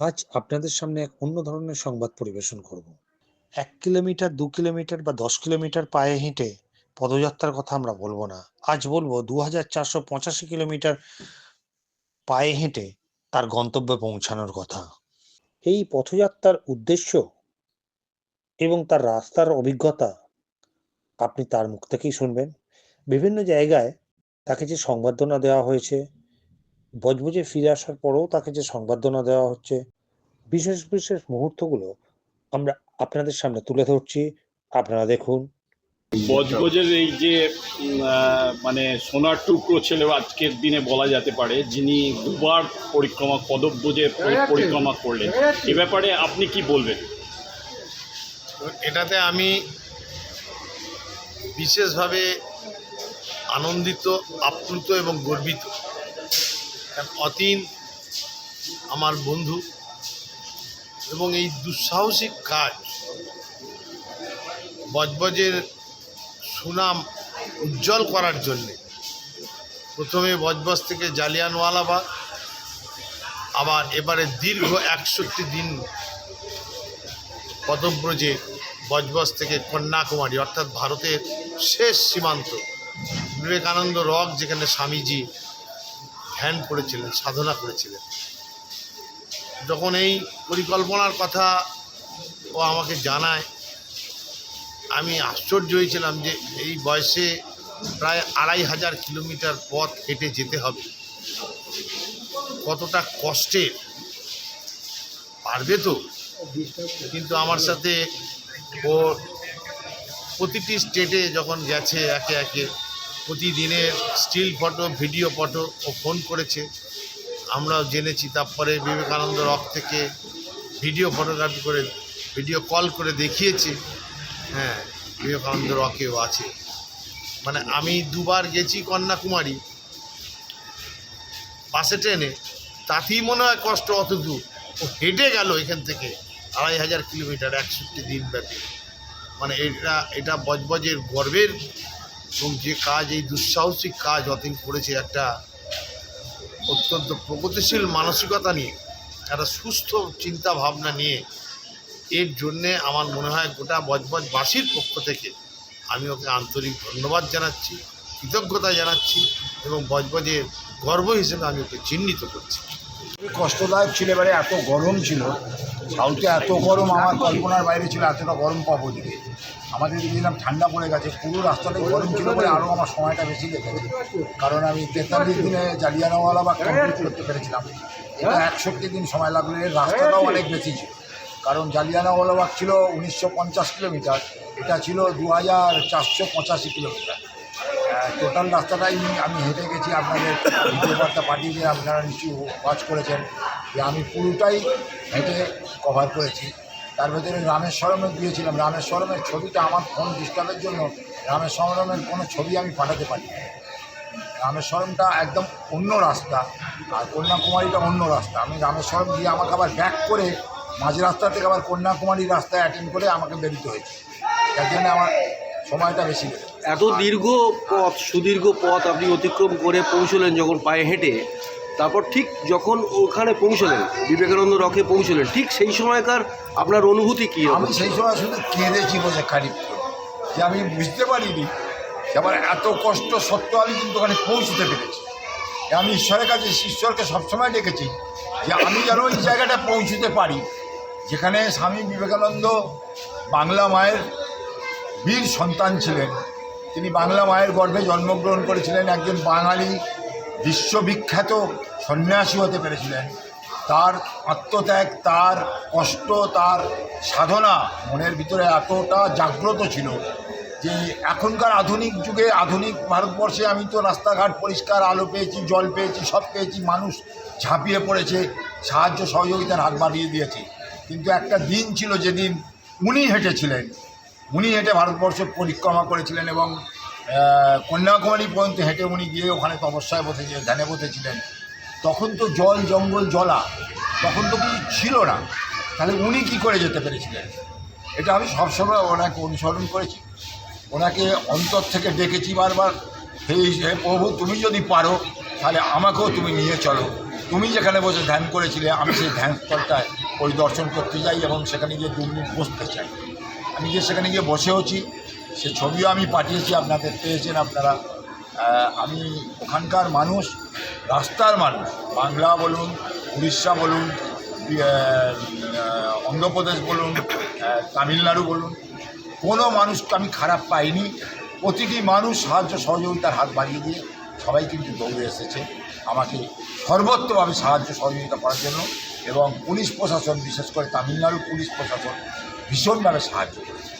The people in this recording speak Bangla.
আজ আপনাদের সামনে এক অন্য ধরনের সংবাদ পরিবেশন করব। এক কিলোমিটার, দু কিলোমিটার বা দশ কিলোমিটার পায়ে হেঁটে পদযাত্রার কথা আমরা বলব না। আজ বলব দু হাজার চারশো পঁচাশি কিলোমিটার পায়ে হেঁটে তার গন্তব্যে পৌঁছানোর কথা। এই পথযাত্রার উদ্দেশ্য এবং তার রাস্তার অভিজ্ঞতা আপনি তার মুখ থেকেই শুনবেন। বিভিন্ন জায়গায় তাকে যে সংবর্ধনা দেওয়া হয়েছে বজবজে ফিরে আসার পরেও তাকে যে সংবর্ধনা দেওয়া হচ্ছে বিশেষ বিশেষ মুহূর্তগুলো আমরা আপনাদের সামনে তুলে ধরছি। আপনারা দেখুন। বজবজের এই যে উম, আহ, মানে সোনার টুকরো ছেলে আজকের দিনে বলা যেতে পারে যিনি দুবার পরিক্রমা পদব্রজে পরি- পরিক্রমা করলেন। এ ব্যাপারে আপনি কি বলবেন? এটাতে আমি বিশেষভাবে আনন্দিত আপ্লুত এবং গর্বিত। অতীন আমার বন্ধু এবং এই দুঃসাহসিক কাজ, বজবজের সুনাম উজ্জ্বল করার জন্যে প্রথমে বজবজ থেকে জালিয়ানওয়ালাবাগ, আবার এবারে দীর্ঘ একষট্টি দিন পদব্রজে বজবজ থেকে কন্যাকুমারী, অর্থাৎ ভারতের শেষ সীমান্ত বিবেকানন্দ রক, যেখানে স্বামীজি ধ্যান করেছিলেন, সাধনা করেছিলেন। যখন এই পরিকল্পনার কথা ও আমাকে জানায়, আমি আশ্চর্য হয়েছিলাম যে এই বয়সে প্রায় আড়াই হাজার কিলোমিটার পথ হেঁটে যেতে হবে। কতটা কষ্টের পারবে তো? কিন্তু আমার সাথে ও প্রতিটি স্টেটে যখন গেছে, একে একে প্রতিদিনের স্টিল ফটো ভিডিও ফটো ও ফোন করেছে। আমরাও জেনেছি, তারপরে বিবেকানন্দ রক থেকে ভিডিও ফটোগ্রাফি করে ভিডিও কল করে দেখিয়েছে। হ্যাঁ বিবেকানন্দ রকেও আছে। মানে আমি দুবার গেছি কন্যাকুমারী। বাসে ট্রেনে, তাতেই মনে হয় কষ্ট অত দূর। ও হেঁটে গেল এখান থেকে, আড়াই হাজার কিলোমিটার, একষট্টি দিন ব্যাপী মানে এটা এটা বজবজের গর্বের এবং যে কাজ, এই দুঃসাহসিক কাজ অতীন করেছে একটা অত্যন্ত প্রগতিশীল মানসিকতা নিয়ে, একটা সুস্থ চিন্তা ভাবনা নিয়ে, এর জন্যে আমার মনে হয় গোটা বজবজবাসীর পক্ষ থেকে আমি ওকে আন্তরিক ধন্যবাদ জানাচ্ছি, কৃতজ্ঞতা জানাচ্ছি এবং বজবজের গর্ব হিসেবে আমি ওকে চিহ্নিত করছি। কষ্টদায়ক ছিল এবারে, এত গরম ছিল। সাউথে এত গরম, আমার কল্পনার বাইরে ছিল, এতটা গরম পাবো দিকে। আমাদের দিলাম ঠান্ডা পড়ে গেছে, পুরো রাস্তাটাই গরম ছিল বলে আরও আমার সময়টা বেশি লেগেছে কারণ আমি তেতাল্লিশ দিনে জালিয়ানাওয়ালা বা কমপ্লিট করতে পেরেছিলাম। এটা একষট্টি দিন সময় লাগল, এর রাস্তাটাও অনেক বেশি ছিল। কারণ জালিয়ানাওয়ালাবাগ ছিল উনিশশো পঞ্চাশ কিলোমিটার, এটা ছিল দু হাজার চারশো পঁচাশি কিলোমিটার। টোটাল রাস্তাটাই আমি হেঁটে গেছি, আপনাদের ভিডিও বার্তা পাঠিয়ে দিয়ে আপনারা নিশ্চয়ই ওয়াচ করেছেন যে আমি পুরোটাই হেঁটে কভার করেছি। তার ভেতরে রামেশ্বরমে গিয়েছিলাম রামেশ্বরমের ছবিটা আমার ফোন ডিস্টার্বের জন্য রামেশ্বরমের কোনো ছবি আমি পাঠাতে পারি রামেশ্বরমটা একদম অন্য রাস্তা আর কন্যাকুমারীটা অন্য রাস্তা। আমি রামেশ্বরম গিয়ে আমাকে আবার ব্যাক করে মাঝ রাস্তা থেকে আবার কন্যাকুমারী রাস্তায় অ্যাটেন্ড করে আমাকে বেরোতে হয়েছে। যার জন্য আমার সময়টা বেশি এত দীর্ঘ পথ, সুদীর্ঘ পথ আপনি অতিক্রম করে পৌঁছলেন যখন পায়ে হেঁটে। তারপর ঠিক যখন ওখানে পৌঁছলেন, বিবেকানন্দ রকে পৌঁছলেন, ঠিক সেই সময়কার আপনার অনুভূতি কী আমি সেই সময় শুধু কেঁদেছি বসে খারিপ যে আমি বুঝতে পারিনি যে আমার এত কষ্ট সত্ত্বেও আমি কিন্তু ওখানে পৌঁছতে পেরেছি। আমি ঈশ্বরের কাছে, ঈশ্বরকে সবসময় ডেকেছি যে আমি যেন ওই জায়গাটা পৌঁছতে পারি, যেখানে স্বামী বিবেকানন্দ বাংলা মায়ের বীর সন্তান ছিলেন। তিনি বাংলা মায়ের গর্ভে জন্মগ্রহণ করেছিলেন একজন বাঙালি বিশ্ববিখ্যাত সন্ন্যাসী হতে পেরেছিলেন। তার আত্মত্যাগ, তার কষ্ট, তার সাধনা মনের ভিতরে এতটা জাগ্রত ছিল যে এখনকার আধুনিক যুগে, আধুনিক ভারতবর্ষে আমি তো রাস্তাঘাট পরিষ্কার, আলো পেয়েছি, জল পেয়েছি, সব পেয়েছি, মানুষ ঝাঁপিয়ে পড়েছে, সাহায্য সহযোগিতার হাত বাড়িয়ে দিয়েছে। কিন্তু একটা দিন ছিল যেদিন উনি হেঁটেছিলেন। উনি হেঁটে ভারতবর্ষ পরিক্রমা করেছিলেন এবং কন্যাকুমারী পর্যন্ত হেঁটে উনি গিয়ে ওখানে তপস্যায় বসেছিলেন ধ্যানে বসেছিলেন, তখন তো জল জঙ্গল জলা, তখন তো কিছু ছিল না। তাহলে উনি কি করে যেতে পেরেছিলেন? এটা আমি সবসময় ওনাকে অনুসরণ করেছি। ওনাকে অন্তর থেকে ডেকেছি বারবার, হে হে প্রভু, তুমি যদি পারো, তাহলে আমাকেও তুমি নিয়ে চলো। তুমি যেখানে বসে ধ্যান করেছিলে, আমি সেই ধ্যানস্থলটায় পরিদর্শন করতে যাই এবং সেখানে গিয়ে দু বসতে চাই। আমি গিয়ে সেখানে গিয়ে বসেওছি সে ছবিও আমি পাঠিয়েছি, আপনাদের পেয়েছেন আপনারা। আমি ওখানকার মানুষ, রাস্তার মানুষ। বাংলা বলুন, উড়িষ্যা বলুন অন্ধ্রপ্রদেশ বলুন তামিলনাড়ু বলুন, কোনো মানুষকে আমি খারাপ পাইনি। প্রতিটি মানুষ সাহায্য সহযোগিতার হাত বাড়িয়ে দিয়ে সবাই কিন্তু দৌড়ে এসেছে। আমাকে সর্বত্রভাবে সাহায্য সহযোগিতা করার জন্য এবং পুলিশ প্রশাসন, বিশেষ করে তামিলনাড়ু পুলিশ প্রশাসন ভীষণভাবে সাহায্য করেছে।